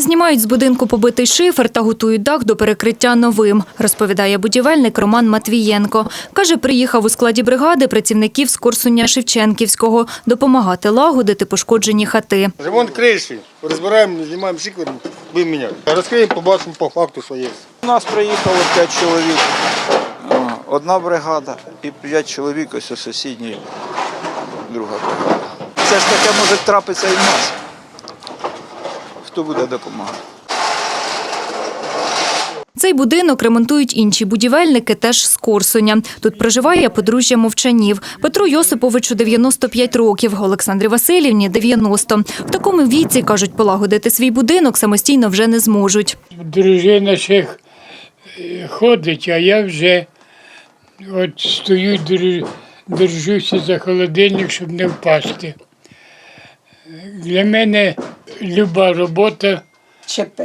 Знімають з будинку побитий шифер та готують дах до перекриття новим, розповідає будівельник Роман Матвієнко. Каже, приїхав у складі бригади працівників з Корсуня Шевченківського допомагати лагодити пошкоджені хати. Ремонт криші. Розбираємо, знімаємо шиквер, будемо міняти. Розкриємо, побачимо по факту, що є. У нас приїхало 5 чоловік, одна бригада і 5 чоловік ось у сусідній друга бригада. Це ж таке може трапитися і в нас. Хто буде допомагати? Цей будинок ремонтують інші будівельники теж з Корсуня. Тут проживає подружжя мовчанів. Петру Йосиповичу 95 років, Олександрі Васильівні 90. В такому віці, кажуть, полагодити свій будинок самостійно вже не зможуть. Дружина ще ходить, а я вже от стою, держуся за холодильник, щоб не впасти. Для мене люба робота ЧП.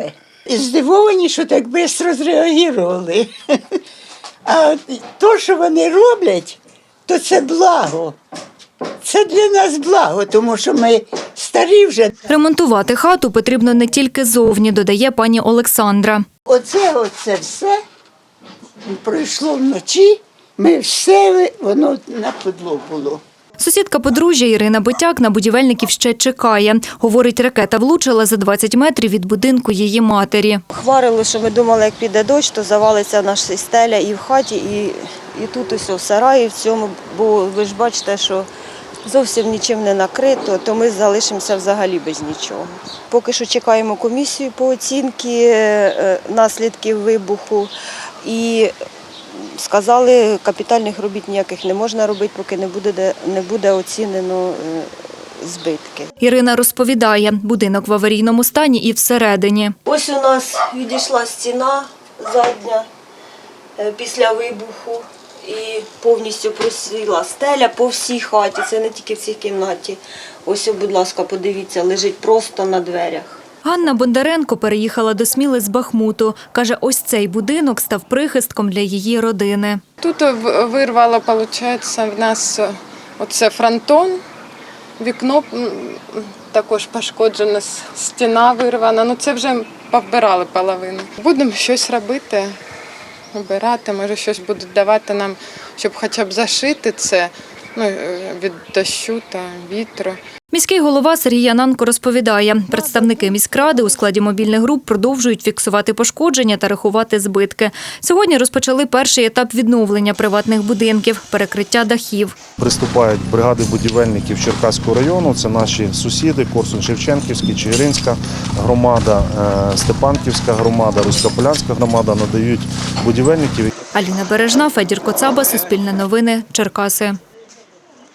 І здивовані, що так швидко зреагували. А то, що вони роблять, то це благо. Це для нас благо, тому що ми старі вже. Ремонтувати хату потрібно не тільки зовні, додає пані Олександра. Оце, оце все пройшло вночі, ми все, воно на подло було. Сусідка подружжя Ірина Битяк на будівельників ще чекає. Говорить, ракета влучила за 20 метрів від будинку її матері. Хварили, що ми думали, як піде дощ, то завалиться наша стеля і в хаті, і, і тут ось в сараї в цьому, бо ви ж бачите, що зовсім нічим не накрито, то ми залишимося взагалі без нічого. Поки що чекаємо комісію по оцінці е, наслідків вибуху і сказали, капітальних робіт ніяких не можна робити, поки не буде, де- не буде оцінено е, збитки. Ірина розповідає, будинок в аварійному стані і всередині. Ось у нас відійшла стіна задня е, після вибуху і повністю просіла стеля по всій хаті. Це не тільки в цій кімнаті. Ось, будь ласка, подивіться, лежить просто на дверях. Ганна Бондаренко переїхала до Сміли з Бахмуту. Каже, ось цей будинок став прихистком для її родини. Тут вирвало, виходить, в нас е, оце фронтон, вікно також пошкоджене, стіна вирвана. Ну це вже повбирали половину. Будемо щось робити, обирати, може щось будуть давати нам, щоб хоча б зашити це ну, е, від дощу та вітру. Міський голова Сергій Янанко розповідає, представники міськради у складі мобільних груп продовжують фіксувати пошкодження та рахувати збитки. Сьогодні розпочали перший етап відновлення приватних будинків, перекриття дахів. Приступають бригади будівельників Черкаського району. Це наші сусіди, Корсун Шевченківський, Чигиринська громада, е, Степанківська громада, Руськополянська громада надають будівельників. Аліна Бережна, Федір Коцаба, Суспільне новини, Черкаси.